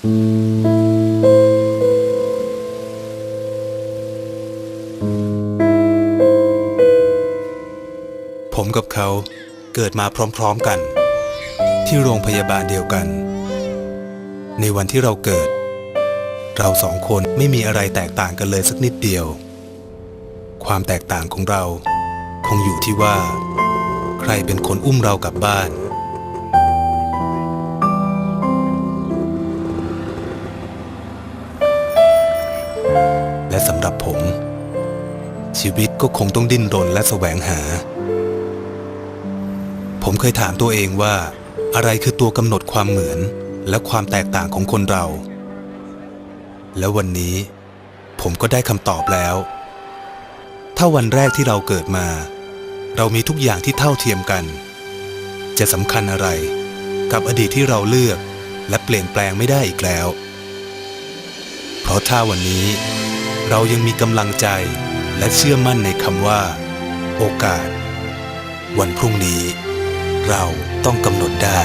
ผมกับเขาเกิดมาพร้อมๆกัน ที่โรงพยาบาลเดียวกัน ในวันที่เราเกิด เราสองคนไม่มีอะไรแตกต่างกันเลยสักนิดเดียว ความแตกต่างของเราคงอยู่ที่ว่า ใครเป็นคนอุ้มเรากลับบ้าน สำหรับผม ชีวิตก็คงต้องดิ้นรนและแสวงหา ผมเคยถามตัวเองว่า อะไรคือตัวกำหนดความเหมือนและความแตกต่างของคนเรา แล้ววันนี้ ผมก็ได้คำตอบแล้ว ถ้าวันแรกที่เราเกิดมา เรามีทุกอย่างที่เท่าเทียมกัน จะสำคัญอะไร กับอดีตที่เราเลือก และเปลี่ยนแปลงไม่ได้อีกแล้ว เพราะถ้าวันนี้ เรายังมีกำลังใจและเชื่อมั่นในคำว่า โอกาส วันพรุ่งนี้ เราต้องกำหนดได้